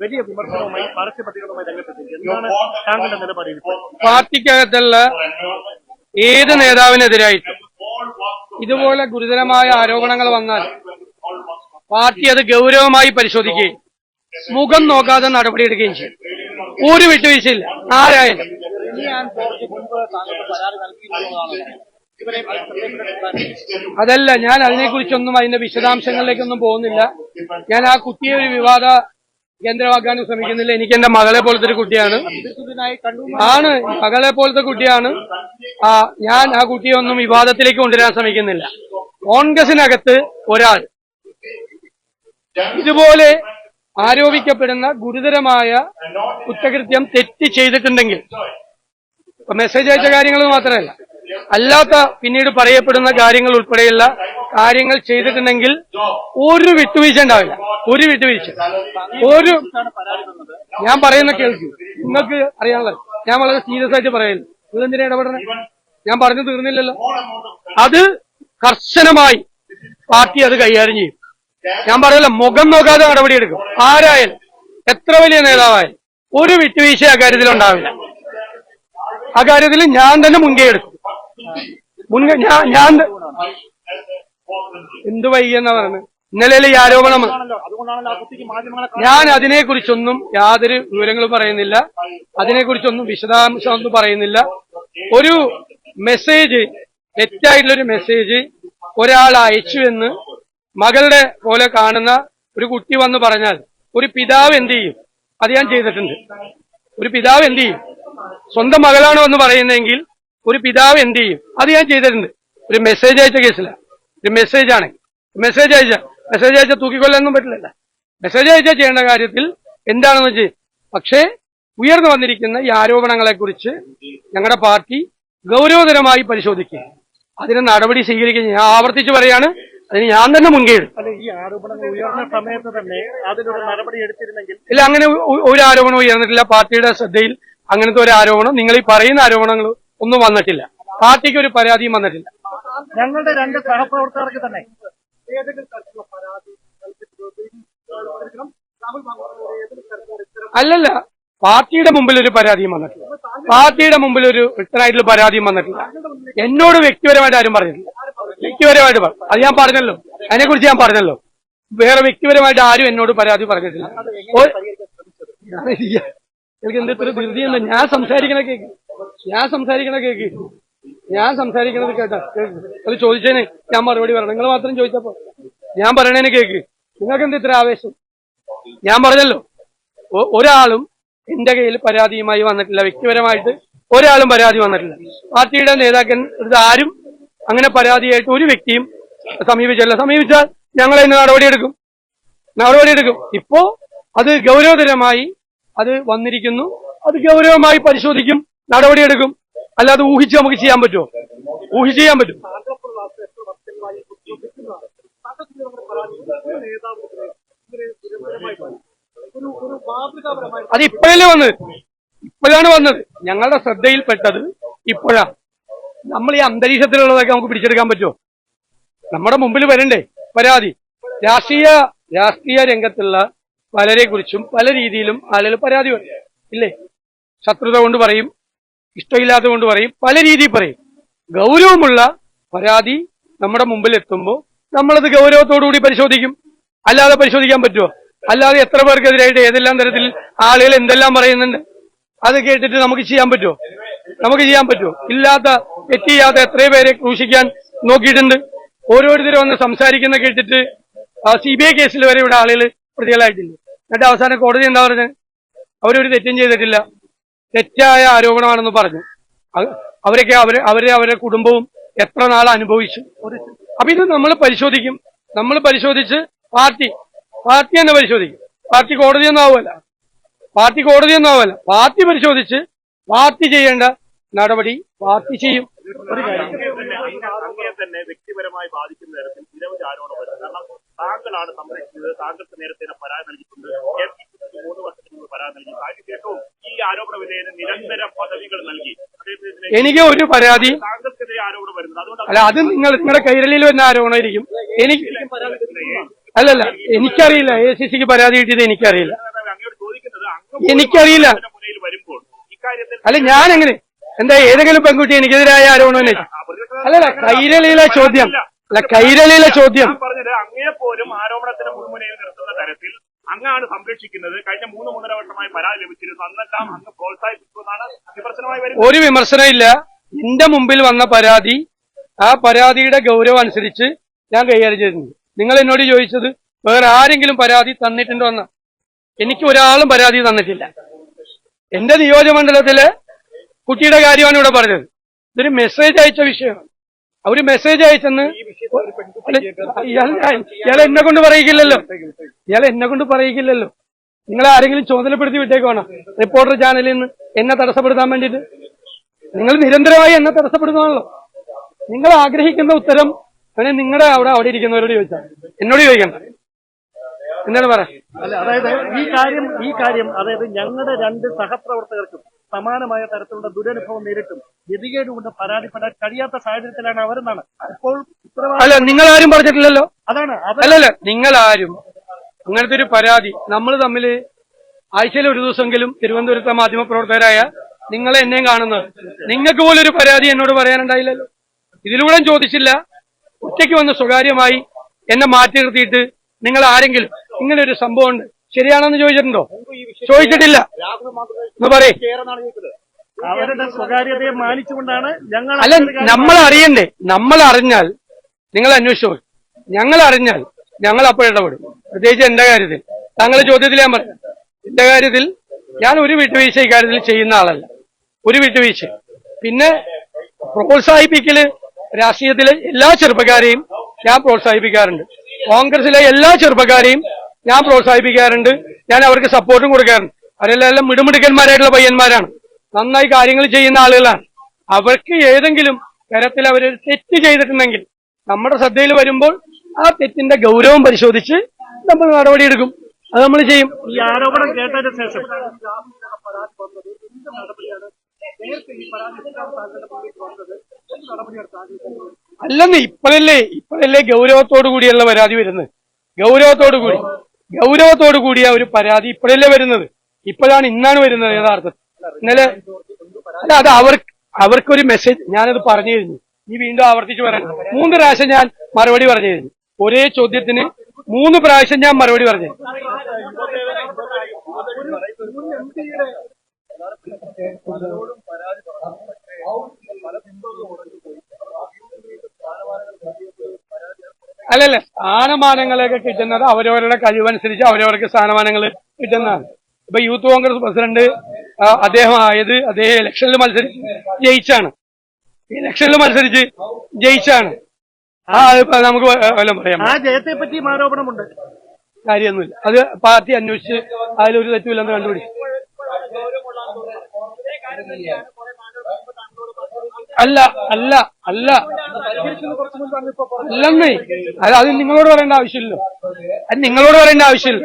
വലിയ വിമർശനവുമായി പരസ്യ പട്ടികകളുമായി രംഗത്തെത്തിയിരിക്കുന്നത് എന്താണ് താങ്കളുടെ നിലപാട്? ഇപ്പോൾ പാർട്ടിക്കകത്തുള്ള ഏത് നേതാവിനെതിരായിട്ടും ഇതുപോലെ ഗുരുതരമായ ആരോപണങ്ങൾ വന്നാൽ പാർട്ടി അത് ഗൗരവമായി പരിശോധിക്കുകയും മുഖം നോക്കാതെ നടപടിയെടുക്കുകയും ചെയ്യും. ഒരു വിട്ടുവീഴ്ചയില്ല. ആരായാലും അതല്ല ഞാൻ അതിനെക്കുറിച്ചൊന്നും അതിന്റെ വിശദാംശങ്ങളിലേക്കൊന്നും പോകുന്നില്ല. ഞാൻ ആ കുട്ടിയെ ഒരു വിവാദ കേന്ദ്രമാക്കാനും ശ്രമിക്കുന്നില്ല? എനിക്ക് എന്റെ മകളെ പോലത്തെ ഒരു കുട്ടിയാണ്. ആണ് മകളെ പോലത്തെ കുട്ടിയാണ്. ആ ഞാൻ ആ കുട്ടിയെ ഒന്നും വിവാദത്തിലേക്ക് കൊണ്ടുവരാൻ ശ്രമിക്കുന്നില്ല. കോൺഗ്രസിനകത്ത് ഒരാൾ. ഇതുപോലെ ആരോപിക്കപ്പെടുന്ന ഗുരുതരമായ കുറ്റകൃത്യം തെറ്റ് ചെയ്തിട്ടുണ്ടെങ്കിൽ ഇപ്പൊ മെസ്സേജ് അയച്ച കാര്യങ്ങൾ മാത്രമല്ല അല്ലാത്ത പിന്നീട് പറയപ്പെടുന്ന കാര്യങ്ങൾ ഉൾപ്പെടെയുള്ള കാര്യങ്ങൾ ചെയ്തിട്ടുണ്ടെങ്കിൽ ഒരു വിട്ടുവീഴ്ച ഉണ്ടാവില്ല. ഒരു വിട്ടുവീഴ്ച ഒരു ഞാൻ പറയുന്ന കേൾക്കൂ. നിങ്ങൾക്ക് അറിയാനുള്ള ഞാൻ വളരെ സീരിയസ് ആയിട്ട് പറയുന്നു. നിങ്ങൾ എന്തിനാ ഇടപെടണേ ഞാൻ പറഞ്ഞു തീർന്നില്ലല്ലോ. അത് കർശനമായി പാർട്ടി അത് കൈകാര്യം ചെയ്യും. ഞാൻ പറയല്ല മുഖം നോക്കാതെ നടപടിയെടുക്കും ആരായാലും എത്ര വലിയ നേതാവായാലും ഒരു വിട്ടുവീഴ്ച അക്കാര്യത്തിൽ ഉണ്ടാവില്ല അക്കാര്യത്തിൽ ഞാൻ തന്നെ മുൻകൈ എടുക്കും. മുൻകൈ ഞാൻ ഞാൻ എന്ത് വൈകിയെന്നാ പറയുന്നത്? ഇന്നലെ ഈ ആരോപണം ഞാൻ അതിനെക്കുറിച്ചൊന്നും യാതൊരു വിവരങ്ങളും പറയുന്നില്ല. അതിനെക്കുറിച്ചൊന്നും വിശദാംശം ഒന്നും പറയുന്നില്ല. ഒരു മെസ്സേജ് തെറ്റായിട്ടുള്ളൊരു മെസ്സേജ് ഒരാൾ അയച്ചു എന്ന് മകളുടെ പോലെ കാണുന്ന ഒരു കുട്ടി വന്ന് പറഞ്ഞാൽ ഒരു പിതാവ് എന്ത് ചെയ്യും? അത് ഞാൻ ചെയ്തിട്ടുണ്ട്. ഒരു പിതാവ് എന്ത് ചെയ്യും? സ്വന്തം മകളാണോ എന്ന് പറയുന്നതെങ്കിൽ ഒരു പിതാവ് എന്ത് ചെയ്യും? അത് ഞാൻ ചെയ്തിട്ടുണ്ട്. ഒരു മെസ്സേജ് അയച്ച കേസിലാണ് ഒരു മെസ്സേജ് ആണെങ്കിൽ മെസ്സേജ് അയച്ച മെസ്സേജ് അയച്ചാൽ തൂക്കിക്കൊല്ലാനൊന്നും പറ്റില്ല മെസ്സേജ് അയച്ചാൽ ചെയ്യേണ്ട കാര്യത്തിൽ എന്താണെന്ന് വെച്ച് പക്ഷേ ഉയർന്നു വന്നിരിക്കുന്ന ഈ ആരോപണങ്ങളെ കുറിച്ച് ഞങ്ങളുടെ പാർട്ടി ഗൗരവതരമായി പരിശോധിക്കുക. അതിന് നടപടി സ്വീകരിക്കുക ഞാൻ ആവർത്തിച്ച് പറയാണ്. അതിന് ഞാൻ തന്നെ മുൻകൈ എടുക്കും. ഈ ആരോപണങ്ങൾ ഉയർന്ന സമയത്ത് തന്നെ അതിനൊരു നടപടി എടുത്തിരുന്നെങ്കിൽ ഇല്ല അങ്ങനെ ഒരു ആരോപണം ഉയർന്നിട്ടില്ല. പാർട്ടിയുടെ ശ്രദ്ധയിൽ അങ്ങനത്തെ ഒരു ആരോപണം നിങ്ങൾ ഈ പറയുന്ന ആരോപണങ്ങൾ ഒന്നും വന്നിട്ടില്ല. പാർട്ടിക്ക് ഒരു പരാതിയും വന്നിട്ടില്ല. ഞങ്ങളുടെ രണ്ട് സഹപ്രവർത്തകർക്ക് തന്നെ അല്ലല്ല. പാർട്ടിയുടെ മുമ്പിൽ ഒരു പരാതിയും വന്നിട്ടില്ല. പാർട്ടിയുടെ മുമ്പിൽ ഒരു റിട്ടേൺ ആയിട്ടുള്ള പരാതിയും വന്നിട്ടില്ല. എന്നോട് വ്യക്തിപരമായിട്ട് ആരും പറഞ്ഞിട്ടില്ല. വ്യക്തിപരമായിട്ട് അത് ഞാൻ പറഞ്ഞല്ലോ. അതിനെക്കുറിച്ച് ഞാൻ പറഞ്ഞല്ലോ. വേറെ വ്യക്തിപരമായിട്ട് ആരും എന്നോട് പരാതി പറഞ്ഞിട്ടില്ല. എനിക്ക് എന്തൊരു ഇത്ര ധൃതി എന്താ ഞാൻ സംസാരിക്കണ കേക്ക്. ഞാൻ സംസാരിക്കണ കേക്ക്. ഞാൻ സംസാരിക്കുന്നത് കേട്ടാ. അത് ചോദിച്ചേനെ ഞാൻ മറുപടി പറയണം. നിങ്ങൾ മാത്രം ചോദിച്ചപ്പോ ഞാൻ പറയണേന് കേക്ക്. നിങ്ങൾക്ക് എന്ത് ഇത്ര ആവേശം? ഞാൻ പറഞ്ഞല്ലോ. ഒരാളും എന്റെ കയ്യിൽ പരാതിയുമായി വന്നിട്ടില്ല. വ്യക്തിപരമായിട്ട് ഒരാളും പരാതി വന്നിട്ടില്ല. പാർട്ടിയുടെ നേതാക്കൻ ആരും അങ്ങനെ പരാതിയായിട്ട് ഒരു വ്യക്തിയും സമീപിച്ചല്ല. സമീപിച്ചാൽ ഞങ്ങൾ അതിന് നടപടിയെടുക്കും. നടപടിയെടുക്കും. ഇപ്പോ അത് ഗൗരവതരമായി അത് വന്നിരിക്കുന്നു. അത് ഗൗരവമായി പരിശോധിക്കും. നടപടിയെടുക്കും. അല്ലാതെ ഊഹിച്ച് നമുക്ക് ചെയ്യാൻ പറ്റുമോ? ഊഹിച്ച് ചെയ്യാൻ പറ്റും. അത് ഇപ്പോഴല്ലേ വന്നത്? ഇപ്പോഴാണ് വന്നത്. ഞങ്ങളുടെ ശ്രദ്ധയിൽപ്പെട്ടത് ഇപ്പോഴാ. നമ്മൾ ഈ അന്തരീക്ഷത്തിലുള്ളതൊക്കെ നമുക്ക് പിടിച്ചെടുക്കാൻ പറ്റുമോ? നമ്മുടെ മുമ്പിൽ വരണ്ടേ? പരാതി. രാഷ്ട്രീയ രാഷ്ട്രീയ രംഗത്തുള്ള പലരെ കുറിച്ചും പല രീതിയിലും ആളുകൾ പരാതി ഇല്ലേ? ശത്രുത കൊണ്ട് പറയും. ഇഷ്ടമില്ലാത്ത കൊണ്ട് പറയും പല രീതിയിൽ പറയും. ഗൗരവമുള്ള പരാതി നമ്മുടെ മുമ്പിൽ എത്തുമ്പോൾ നമ്മളത് ഗൗരവത്തോടുകൂടി പരിശോധിക്കും. അല്ലാതെ പരിശോധിക്കാൻ പറ്റുമോ അല്ലാതെ എത്ര പേർക്കെതിരായിട്ട് ഏതെല്ലാം തരത്തിൽ ആളുകൾ എന്തെല്ലാം പറയുന്നുണ്ട് അത് കേട്ടിട്ട് നമുക്ക് ചെയ്യാൻ പറ്റുമോ നമുക്ക് ചെയ്യാൻ പറ്റുമോ ഇല്ലാത്ത തെറ്റ് ചെയ്യാത്ത എത്രയോ പേരെ ക്രൂശിക്കാൻ നോക്കിയിട്ടുണ്ട്. ഓരോരുത്തരും വന്ന് സംസാരിക്കുന്ന കേട്ടിട്ട് സി ബി ഐ കേസിൽ വരെ ഇവിടെ ആളുകൾ പ്രതികളായിട്ടില്ല. എന്നിട്ട് അവസാനം കോടതി എന്താ പറഞ്ഞത്? അവരൊരു തെറ്റും ചെയ്തിട്ടില്ല. തെറ്റായ ആരോപണമാണെന്ന് പറഞ്ഞു. അവരൊക്കെ അവർ അവരെ അവരുടെ കുടുംബവും എത്ര നാൾ അനുഭവിച്ചു. അപ്പൊ ഇത് നമ്മൾ പരിശോധിക്കും. നമ്മൾ പരിശോധിച്ച് പാർട്ടി പാർട്ടി തന്നെ പരിശോധിക്കും. പാർട്ടി കോടതിയൊന്നും പാർട്ടി കോടതിയൊന്നും പാർട്ടി പരിശോധിച്ച് പാർട്ടി ചെയ്യേണ്ട നടപടി പാർട്ടി ചെയ്യും. ഒരു തന്നെ വ്യക്തിപരമായി ബാധിക്കുന്ന തരത്തിൽ നിരവധി ആരോപണം കാരണം താങ്കളാണ് സംരക്ഷിച്ചത്. താങ്കൾക്ക് നേരത്തെ പരാതി നൽകിയിട്ടുണ്ട് എം പി ക്ക് മൂന്ന് വർഷത്തിന് മുമ്പ് പരാതി നൽകി അതിനുശേഷവും ഈ നിരന്തര പദവികൾ നൽകി. എനിക്ക് ഒരു പരാതി. താങ്കൾക്കെതിരെ ആരോപണം വരുന്നത്. അതുകൊണ്ട് അല്ല അത് നിങ്ങൾ നിങ്ങളുടെ കൈരളിയിൽ വരുന്ന ആരോപണമായിരിക്കും. എനിക്ക് അല്ലല്ല എനിക്കറിയില്ല. എ സി സിക്ക് പരാതി കിട്ടിയത് എനിക്കറിയില്ല. ചോദിക്കുന്നത് എനിക്കറിയില്ല. മുന്നിൽ വരുമ്പോൾ ഇക്കാര്യത്തിൽ അല്ല ഞാൻ എങ്ങനെ എന്താ ഏതെങ്കിലും പെൺകുട്ടി എനിക്കെതിരായ ആരോപണം ഉന്നയിച്ചു? അല്ലല്ല കൈരളിയിലെ ചോദ്യം. അല്ല കൈരളിയിലെ ചോദ്യം. പറഞ്ഞത് അങ്ങയെ പോലും ആരോപണത്തിന് മുൻമുനയിൽ നിർത്തുന്ന തരത്തിൽ അങ്ങാണ് സംരക്ഷിക്കുന്നത്. കഴിഞ്ഞ മൂന്ന് മൂന്നര വർഷമായി പരാതി ലഭിച്ചിരുന്നു. അന്നെല്ലാം അങ്ങ് പ്രോത്സാഹിപ്പിക്കുമെന്നാണ് വിമർശനമായി വരുന്നത്. ഒരു വിമർശനമില്ല എന്റെ മുമ്പിൽ വന്ന പരാതി ആ പരാതിയുടെ ഗൗരവം അനുസരിച്ച് ഞാൻ കൈകാര്യം ചെയ്തിട്ടുണ്ട്. നിങ്ങൾ എന്നോട് ചോദിച്ചത് വേറെ ആരെങ്കിലും പരാതി തന്നിട്ടുണ്ടോ എന്ന്. എനിക്ക് ഒരാളും പരാതി തന്നിട്ടില്ല. എന്റെ നിയോജകമണ്ഡലത്തിലെ കുട്ടിയുടെ കാര്യമാണ് ഇവിടെ പറഞ്ഞത്. ഇതൊരു മെസ്സേജ് അയച്ച വിഷയമാണ്. അവർ മെസ്സേജ് അയച്ചെന്ന് ഇയാൾ എന്നെ കൊണ്ട് പറയിക്കില്ലല്ലോ. ഇയാൾ എന്നെ കൊണ്ട് പറയിക്കില്ലല്ലോ. നിങ്ങൾ ആരെങ്കിലും ചുമതലപ്പെടുത്തി വിട്ടേക്കുവാണോ റിപ്പോർട്ടർ ചാനലിൽ നിന്ന് എന്നെ തടസ്സപ്പെടുത്താൻ വേണ്ടിട്ട് നിങ്ങൾ നിരന്തരമായി എന്നെ തടസ്സപ്പെടുന്നതാണല്ലോ. നിങ്ങൾ ആഗ്രഹിക്കുന്ന ഉത്തരം അങ്ങനെ നിങ്ങളുടെ അവിടെ അവിടെ ഇരിക്കുന്നവരോട് ചോദിച്ചാൽ എന്നോട് ചോദിക്കണ്ട എന്താണ് പറയാ? അതായത് ഈ കാര്യം ഈ കാര്യം അതായത് ഞങ്ങളുടെ രണ്ട് സഹപ്രവർത്തകർക്കും സമാനമായ തരത്തിലുള്ള ദുരനുഭവം നേരിട്ടും ഗതികേട് കൊണ്ട് പരാതിപ്പെടാൻ കഴിയാത്ത സാഹചര്യത്തിലാണ് അവരെന്നാണ്. അപ്പോൾ അല്ല നിങ്ങൾ ആരും പറഞ്ഞിട്ടില്ലല്ലോ? അതാണ് അല്ലല്ല നിങ്ങൾ ആരും അങ്ങനത്തെ ഒരു പരാതി. നമ്മൾ തമ്മിൽ ആഴ്ചയിൽ ഒരു ദിവസമെങ്കിലും തിരുവനന്തപുരത്തെ മാധ്യമപ്രവർത്തകരായ നിങ്ങൾ എന്നെയും കാണുന്നത്. നിങ്ങൾക്ക് പോലും ഒരു പരാതി എന്നോട് പറയാനുണ്ടായില്ലല്ലോ? ഇതിലൂടെ ചോദിച്ചില്ല. ഒറ്റയ്ക്ക് വന്ന് സ്വകാര്യമായി എന്നെ മാറ്റി നിർത്തിയിട്ട് നിങ്ങൾ ആരെങ്കിലും ഇങ്ങനെ ഒരു സംഭവം ഉണ്ട് ശരിയാണെന്ന് ചോദിച്ചിട്ടുണ്ടോ? ചോദിച്ചിട്ടില്ല. പറയേ. അവരുടെ സ്വകാര്യതയെ മാനിച്ചുകൊണ്ടാണ് ഞങ്ങൾ അല്ല നമ്മൾ അറിയണ്ടേ? നമ്മൾ അറിഞ്ഞാൽ നിങ്ങൾ അന്വേഷിച്ചോ ഞങ്ങൾ അറിഞ്ഞാൽ ഞങ്ങൾ അപ്പോൾ ഇടപെടും. പ്രത്യേകിച്ച് എന്റെ കാര്യത്തിൽ. താങ്കളുടെ ചോദ്യത്തിൽ ഞാൻ പറയാം. എന്റെ കാര്യത്തിൽ ഞാൻ ഒരു വിട്ടുവീഴ്ച ഇക്കാര്യത്തിൽ ചെയ്യുന്ന ആളല്ല. ഒരു വിട്ടുവീഴ്ച. പിന്നെ പ്രോത്സാഹിപ്പിക്കൽ രാഷ്ട്രീയത്തിലെ എല്ലാ ചെറുപ്പക്കാരെയും ഞാൻ പ്രോത്സാഹിപ്പിക്കാറുണ്ട്. കോൺഗ്രസിലെ എല്ലാ ചെറുപ്പക്കാരെയും ഞാൻ പ്രോത്സാഹിപ്പിക്കാറുണ്ട്. ഞാൻ അവർക്ക് സപ്പോർട്ടും കൊടുക്കാറുണ്ട്. അവരെല്ലാം മിടുമിടുക്കന്മാരായിട്ടുള്ള പയ്യന്മാരാണ്. നന്നായി കാര്യങ്ങൾ ചെയ്യുന്ന ആളുകളാണ്. അവർക്ക് ഏതെങ്കിലും തരത്തിൽ അവർ തെറ്റ് ചെയ്തിട്ടുണ്ടെങ്കിൽ നമ്മുടെ ശ്രദ്ധയിൽ വരുമ്പോൾ ആ തെറ്റിന്റെ ഗൗരവം പരിശോധിച്ച് നമ്മൾ നടപടിയെടുക്കും അത് നമ്മൾ ചെയ്യും. ഈ ആരോപണം കേട്ടതിന് ശേഷം. അല്ലെന്ന് ഇപ്പോഴല്ലേ ഇപ്പോഴല്ലേ ഗൗരവത്തോടു കൂടിയല്ല പരാതി വരുന്നത്. ഗൗരവത്തോടു കൂടി. ഗൗരവത്തോടു കൂടിയ ഒരു പരാതി ഇപ്പോഴല്ലേ വരുന്നത് ഇപ്പോഴാണ് ഇന്നാണ് വരുന്നത് യഥാർത്ഥത്തിൽ ഇന്നലെ അല്ല അത് അവർക്ക് അവർക്കൊരു മെസ്സേജ് ഞാനത് പറഞ്ഞു കഴിഞ്ഞു ഈ വീണ്ടും ആവർത്തിച്ച് പറയാൻ മൂന്ന് പ്രാവശ്യം ഞാൻ മറുപടി പറഞ്ഞു കഴിഞ്ഞു ഒരേ ചോദ്യത്തിന് മൂന്ന് പ്രാവശ്യം ഞാൻ മറുപടി പറഞ്ഞു അല്ലല്ല സ്ഥാനമാനങ്ങളൊക്കെ കിട്ടുന്നത് അവരവരുടെ കഴിവനുസരിച്ച് അവരവർക്ക് സ്ഥാനമാനങ്ങൾ കിട്ടുന്നതാണ്. ഇപ്പൊ യൂത്ത് കോൺഗ്രസ് പ്രസിഡന്റ് അദ്ദേഹം ആയത് അദ്ദേഹം ഇലക്ഷനിൽ മത്സരിച്ച് ജയിച്ചാണ്. ഇലക്ഷനിൽ മത്സരിച്ച് ജയിച്ചാണ്. ആ ഇപ്പൊ നമുക്ക് വല്ലതും പറയാം ആ ജയത്തെ പറ്റിയും ആരോപണമുണ്ട് കാര്യമൊന്നുമില്ല. അത് പാർട്ടി അന്വേഷിച്ച് അതിലൊരു തെറ്റുമില്ലെന്ന് കണ്ടുപിടിച്ചു. അല്ല അല്ല അല്ല. അല്ലെന്നേ അത് അത് നിങ്ങളോട് പറയേണ്ട ആവശ്യമില്ലല്ലോ. അത് നിങ്ങളോട് പറയേണ്ട ആവശ്യമില്ല.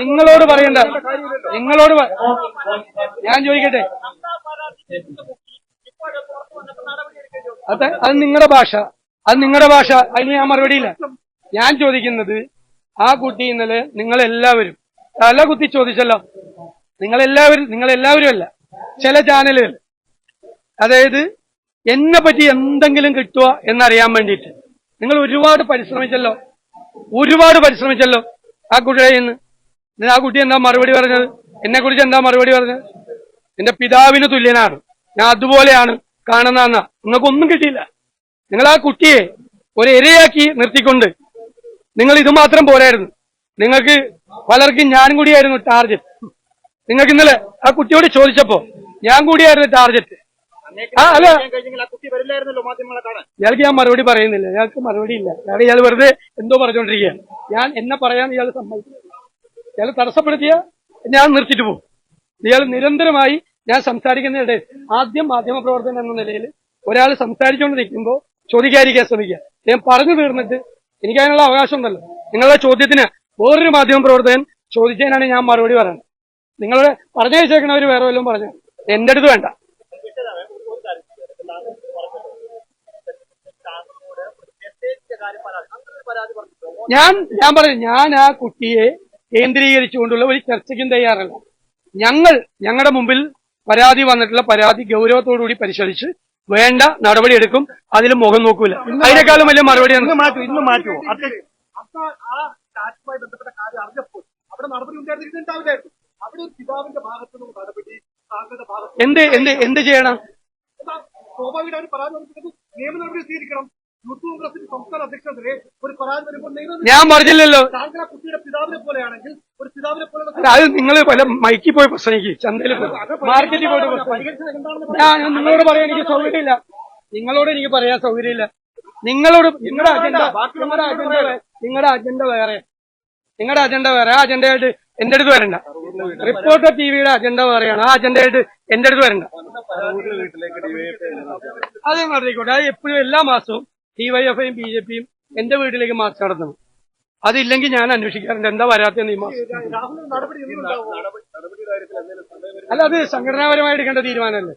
നിങ്ങളോട് പറയേണ്ട നിങ്ങളോട് ഞാൻ ചോദിക്കട്ടെ? അത് അത് നിങ്ങളുടെ ഭാഷ. അത് നിങ്ങളുടെ ഭാഷ. അതിന് ഞാൻ മറുപടിയില്ല ഞാൻ ചോദിക്കുന്നത് ആ കുട്ടി ഇന്നലെ നിങ്ങളെല്ലാവരും തല കുത്തി ചോദിച്ചല്ലോ. നിങ്ങളെല്ലാവരും നിങ്ങളെല്ലാവരും അല്ല ചില ചാനലുകൾ. അതായത് എന്നെ പറ്റി എന്തെങ്കിലും കിട്ടുക എന്നറിയാൻ വേണ്ടിയിട്ട്. നിങ്ങൾ ഒരുപാട് പരിശ്രമിച്ചല്ലോ. ഒരുപാട് പരിശ്രമിച്ചല്ലോ ആ കുട്ടിയുടെ നിന്ന്. ആ കുട്ടി എന്താ മറുപടി പറഞ്ഞത്? എന്നെ കുറിച്ച് എന്താ മറുപടി പറഞ്ഞത്? എന്റെ പിതാവിന് തുല്യനാണ്. ഞാൻ അതുപോലെയാണ് കാണുന്നതെന്ന നിങ്ങൾക്കൊന്നും കിട്ടിയില്ല. നിങ്ങൾ ആ കുട്ടിയെ ഒരു ഇരയാക്കി നിർത്തിക്കൊണ്ട് നിങ്ങൾ ഇത് മാത്രം പോരായിരുന്നു. നിങ്ങൾക്ക് പലർക്കും ഞാനും കൂടിയായിരുന്നു ടാർജറ്റ്. നിങ്ങൾക്ക് ഇന്നലെ ആ കുട്ടിയോട് ചോദിച്ചപ്പോ ഞാൻ കൂടിയായിരുന്നു ടാർഗറ്റ് ആ അല്ല. ഇയാൾക്ക് ഞാൻ മറുപടി പറയുന്നില്ല. ഇയാൾക്ക് മറുപടി ഇല്ല. കാരണം ഇയാൾ വെറുതെ എന്തോ പറഞ്ഞുകൊണ്ടിരിക്കുകയാണ് ഞാൻ എന്നെ പറയാൻ ഇയാൾ സമ്മതിക്കുന്നില്ല. ഇയാൾ തടസ്സപ്പെടുത്തിയ ഞാൻ നിർത്തിട്ട് പോകും. ഇയാൾ നിരന്തരമായി ഞാൻ സംസാരിക്കുന്നതിനിടെ ആദ്യം മാധ്യമ പ്രവർത്തനം എന്ന നിലയിൽ ഒരാൾ സംസാരിച്ചുകൊണ്ട് നിൽക്കുമ്പോൾ ചോദിക്കാതിരിക്കാൻ ശ്രമിക്കുക. ഞാൻ പറഞ്ഞു തീർന്നിട്ട് എനിക്ക് അതിനുള്ള അവകാശം ഉണ്ടല്ലോ. നിങ്ങളുടെ ചോദ്യത്തിന് വേറൊരു മാധ്യമപ്രവർത്തകൻ ചോദിച്ചതിനാണ് ഞാൻ മറുപടി പറയുന്നത്. നിങ്ങളുടെ പറഞ്ഞു വെച്ചേക്കണവർ വേറെ വല്ലതും പറഞ്ഞു എന്റെ അടുത്ത് വേണ്ട. ഞാൻ ഞാൻ പറഞ്ഞു ഞാൻ ആ കുട്ടിയെ കേന്ദ്രീകരിച്ചുകൊണ്ടുള്ള ഒരു ചർച്ചയ്ക്കും തയ്യാറല്ല. ഞങ്ങൾ ഞങ്ങളുടെ മുമ്പിൽ പരാതി വന്നിട്ടുള്ള പരാതി ഗൗരവത്തോടുകൂടി പരിശോധിച്ച് വേണ്ട നടപടി എടുക്കും അതിൽ മുഖം നോക്കൂല. അതിനേക്കാളും വലിയ മറുപടി ഇന്ന് മാറ്റൂ ഇന്ന് മാറ്റുമോ ബന്ധപ്പെട്ട കാര്യം അറിഞ്ഞപ്പോൾ അവിടെ നടപടി ഉണ്ടായിരുന്നിട്ടുണ്ടാവില്ലായിരുന്നു അവിടെ ഒരു പിതാവിന്റെ ഭാഗത്തു നിന്നും നടപടി താങ്കളുടെ ഭാഗത്ത് എന്ത് എന്ത് എന്ത് ചെയ്യണം? സ്വാഭാവികമായിട്ട് പരാതി നിയമ നടപടി സ്വീകരിക്കണം. യൂത്ത് കോൺഗ്രസിന്റെ സംസ്ഥാന അധ്യക്ഷനെതിരെ ഒരു പരാതി വരുമ്പോൾ നിയമ ഞാൻ പറഞ്ഞില്ലല്ലോ. താങ്കൾ ആ കുട്ടിയുടെ പിതാവിനെ പോലെയാണെങ്കിൽ ഒരു പിതാവിനെ പോലെയുള്ള അല്ല, അത് നിങ്ങൾ പല മൈക്കിൽ പോയി പ്രസംഗിക്കും ചന്തയിൽ പോയി. മാർക്കറ്റിൽ പോയിട്ട് എന്താണെന്ന് ഞാൻ നിങ്ങളോട് പറയാൻ എനിക്ക് സൗകര്യമില്ല നിങ്ങളോട് എനിക്ക് പറയാൻ സൗകര്യമില്ല നിങ്ങളോട് നിങ്ങളുടെ അജണ്ട നിങ്ങളുടെ അജണ്ട നിങ്ങളുടെ അജണ്ട വേറെ. നിങ്ങളുടെ അജണ്ട വേറെ. ആ അജണ്ടയായിട്ട് എന്റെ അടുത്ത് വരണ്ട. റിപ്പോർട്ടർ ടിവിയുടെ അജണ്ട വേറെയാണ്. ആ അജണ്ടയായിട്ട് എന്റെ അടുത്ത് വരണ്ട. അത് നടത്തിക്കോട്ടെ അത് എപ്പോഴും എല്ലാ മാസവും ഡിവൈഎഫ്ഐയും ബി ജെ പിയും എന്റെ വീട്ടിലേക്ക് മാർച്ച് നടത്തണം. അതില്ലെങ്കിൽ ഞാൻ അന്വേഷിക്കാറുണ്ട്. എന്താ വരാത്തെന്ന് ഈ? അല്ല അത് സംഘടനാപരമായി എടുക്കേണ്ട തീരുമാനമല്ലേ?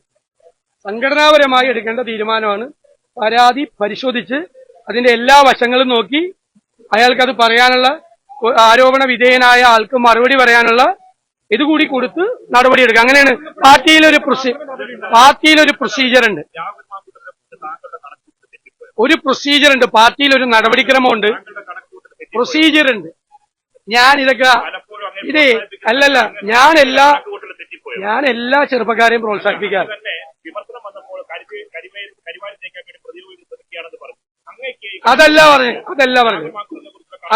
സംഘടനാപരമായി എടുക്കേണ്ട തീരുമാനമാണ് പരാതി പരിശോധിച്ച് അതിന്റെ എല്ലാ വശങ്ങളും നോക്കി അയാൾക്കത് പറയാനുള്ള ആരോപണ വിധേയനായ ആൾക്ക് മറുപടി പറയാനുള്ള ഇതുകൂടി കൊടുത്ത് നടപടിയെടുക്കുക അങ്ങനെയാണ് പാർട്ടിയിലൊരു പ്രൊസീ പാർട്ടിയിലൊരു പ്രൊസീജിയർ ഉണ്ട്. ഒരു പ്രൊസീജിയർ ഉണ്ട്. പാർട്ടിയിൽ ഒരു നടപടിക്രമമുണ്ട്. പ്രൊസീജിയർ ഉണ്ട്. ഞാൻ ഇതൊക്കെ ഇതേ അല്ലല്ല ഞാൻ എല്ലാ ഞാൻ എല്ലാ ചെറുപ്പക്കാരെയും പ്രോത്സാഹിപ്പിക്കാൻ അതല്ല പറഞ്ഞു. അതല്ല പറഞ്ഞത്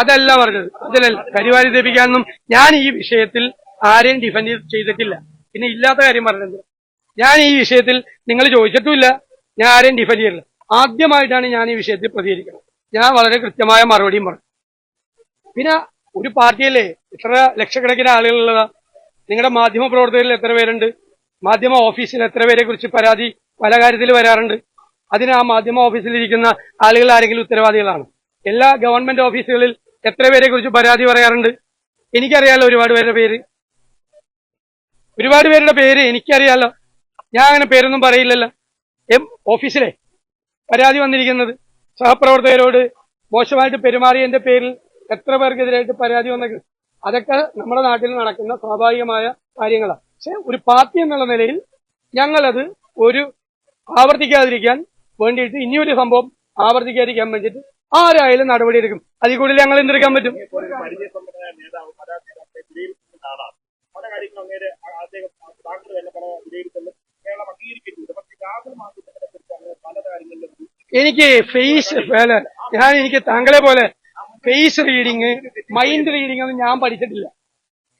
അതല്ല പറഞ്ഞത്. അതിലല്ല കരിവാരി ദേപിക്കാനൊന്നും ഞാൻ ഈ വിഷയത്തിൽ ആരെയും ഡിഫൻഡ് ചെയ്തിട്ടില്ല. പിന്നെ ഇല്ലാത്ത കാര്യം പറഞ്ഞത് ഞാൻ ഈ വിഷയത്തിൽ നിങ്ങൾ ചോദിച്ചിട്ടുമില്ല. ഞാൻ ആരെയും ഡിഫൻഡ് ചെയ്തില്ല ആദ്യമായിട്ടാണ് ഞാൻ ഈ വിഷയത്തിൽ പ്രതികരിക്കുന്നത്. ഞാൻ വളരെ കൃത്യമായ മറുപടിയും പറഞ്ഞു. പിന്നെ ഒരു പാർട്ടിയല്ലേ ഇത്ര ലക്ഷക്കണക്കിന് ആളുകളുള്ളത് നിങ്ങളുടെ മാധ്യമ പ്രവർത്തകരിൽ എത്ര പേരുണ്ട്? മാധ്യമ ഓഫീസിൽ എത്ര പേരെ കുറിച്ച് പരാതി പല കാര്യത്തിൽ വരാറുണ്ട്? അതിന് ആ മാധ്യമ ഓഫീസിലിരിക്കുന്ന ആളുകൾ ആരെങ്കിലും ഉത്തരവാദികളാണ്? എല്ലാ ഗവൺമെന്റ് ഓഫീസുകളിൽ എത്ര പേരെ കുറിച്ച് പരാതി പറയാറുണ്ട്? എനിക്കറിയാലോ ഒരുപാട് പേരുടെ പേര്. ഒരുപാട് പേരുടെ പേര് എനിക്കറിയാലോ. ഞാൻ അങ്ങനെ പേരൊന്നും പറയില്ലല്ലോ. എം ഓഫീസിലെ പരാതി വന്നിരിക്കുന്നത്. സഹപ്രവർത്തകരോട് മോശമായിട്ട് പെരുമാറിയതിന്റെ പേരിൽ എത്ര പേർക്കെതിരായിട്ട് പരാതി വന്ന അതൊക്കെ നമ്മുടെ നാട്ടിൽ നടക്കുന്ന സ്വാഭാവികമായ കാര്യങ്ങളാണ്. പക്ഷെ ഒരു പാർട്ടി എന്നുള്ള നിലയിൽ ഞങ്ങളത് ഒരു ആവർത്തിക്കാതിരിക്കാൻ വേണ്ടിയിട്ട് ഇനിയൊരു സംഭവം ആവർത്തിക്കാതിരിക്കാൻ വേണ്ടിയിട്ട് ആരായാലും നടപടിയെടുക്കും അതിൽ കൂടുതൽ ഞങ്ങൾ എന്തെടുക്കാൻ പറ്റും? പല കാര്യങ്ങളിലും എനിക്ക് ഫേസ് ഞാൻ എനിക്ക് താങ്കളെ പോലെ ഫേസ് റീഡിങ് മൈൻഡ് റീഡിങ് ഒന്നും ഞാൻ പഠിച്ചിട്ടില്ല.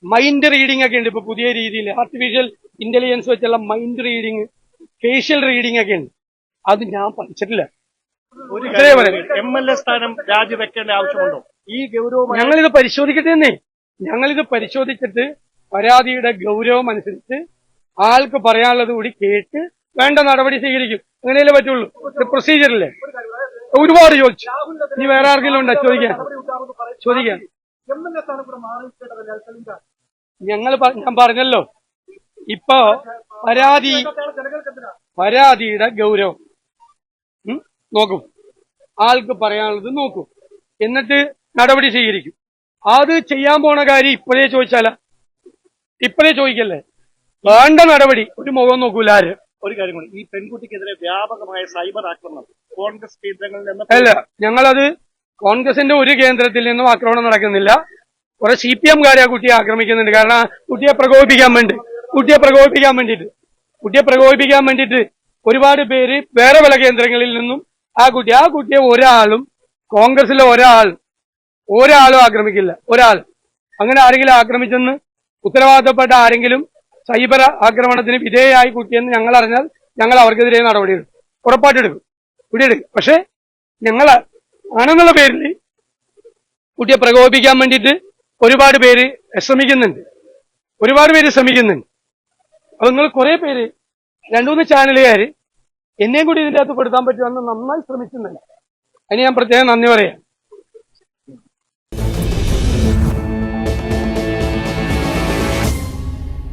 മൈൻഡ് റീഡിംഗ് ഒക്കെ ഉണ്ട് ഇപ്പൊ പുതിയ രീതിയിൽ ആർട്ടിഫിഷ്യൽ ഇന്റലിജൻസ് വെച്ചുള്ള മൈൻഡ് റീഡിങ് ഫേഷ്യൽ റീഡിംഗ് ഒക്കെ ഉണ്ട്. അത് ഞാൻ പഠിച്ചിട്ടില്ല. ഒരു. എം എൽ എ സ്ഥാനം രാജിവെക്കേണ്ട ആവശ്യമുണ്ടോ? ഈ ഗൗരവം ഞങ്ങളിത് പരിശോധിക്കട്ടെ എന്നേ. ഞങ്ങളിത് പരിശോധിച്ചിട്ട് പരാതിയുടെ ഗൗരവം അനുസരിച്ച് ആൾക്ക് പറയാനുള്ളത് കൂടി കേട്ട് വേണ്ട നടപടി സ്വീകരിക്കും. അങ്ങനെയല്ലേ പറ്റുള്ളൂ? പ്രൊസീജിയറല്ലേ ഒരുപാട് ചോദിച്ചു. ഇനി വേറെ ആർക്കെങ്കിലും ഉണ്ടോ? ചോദിക്കാൻ ചോദിക്കാൻ ഞങ്ങൾ ഞാൻ പറഞ്ഞല്ലോ. ഇപ്പോ പരാതി പരാതിയുടെ ഗൗരവം. നോക്കും. ആൾക്ക് പറയാനുള്ളത് നോക്കും. എന്നിട്ട് നടപടി സ്വീകരിക്കും. അത് ചെയ്യാൻ പോണ കാര്യം ഇപ്പോഴേ ചോദിച്ചാല. ഇപ്പോഴേ ചോദിക്കല്ലേ? വേണ്ട നടപടി. ഒരു മുഖം നോക്കൂല ആര് ഒരു കാര്യം കൂടി. ഈ പെൺകുട്ടിക്കെതിരെ വ്യാപകമായ സൈബർ ആക്രമണം കോൺഗ്രസ് കേന്ദ്രങ്ങളിൽ നിന്ന് അല്ല ഞങ്ങളത് കോൺഗ്രസിന്റെ ഒരു കേന്ദ്രത്തിൽ നിന്നും ആക്രമണം നടക്കുന്നില്ല. കുറെ സി പി എംകാരെ ആ കുട്ടിയെ ആക്രമിക്കുന്നുണ്ട്. കാരണം കുട്ടിയെ പ്രകോപിപ്പിക്കാൻ വേണ്ടി. കുട്ടിയെ പ്രകോപിപ്പിക്കാൻ വേണ്ടിയിട്ട്. കുട്ടിയെ പ്രകോപിപ്പിക്കാൻ വേണ്ടിയിട്ട് ഒരുപാട് പേര് വേറെ പല കേന്ദ്രങ്ങളിൽ നിന്നും ആ കുട്ടി ആ കുട്ടിയെ ഒരാളും കോൺഗ്രസിലെ ഒരാൾ ഒരാളും ആക്രമിക്കില്ല. ഒരാൾ. അങ്ങനെ ആരെങ്കിലും ആക്രമിച്ചെന്ന് ഉത്തരവാദിത്തപ്പെട്ട ആരെങ്കിലും സൈബർ ആക്രമണത്തിന് വിധേയമായി കുട്ടിയെന്ന് ഞങ്ങൾ അറിഞ്ഞാൽ ഞങ്ങൾ അവർക്കെതിരെ നടപടിയെടുക്കും ഉറപ്പായിട്ടെടുക്കും പിടിയെടുക്കും പക്ഷേ ഞങ്ങൾ ആണെന്നുള്ള പേരിൽ കുട്ടിയെ പ്രകോപിപ്പിക്കാൻ വേണ്ടിയിട്ട് ഒരുപാട് പേര് ശ്രമിക്കുന്നുണ്ട്. ഒരുപാട് പേര് ശ്രമിക്കുന്നുണ്ട്. അത് നിങ്ങൾ കുറെ പേര് രണ്ടു മൂന്ന് ചാനലുകാർ എന്നെയും കൂടി ഇതിന്റെ അകത്ത് പെടുത്താൻ പറ്റുമെന്ന് നന്നായി ശ്രമിക്കുന്നുണ്ട്. അതിന് ഞാൻ പ്രത്യേകം നന്ദി പറയാം.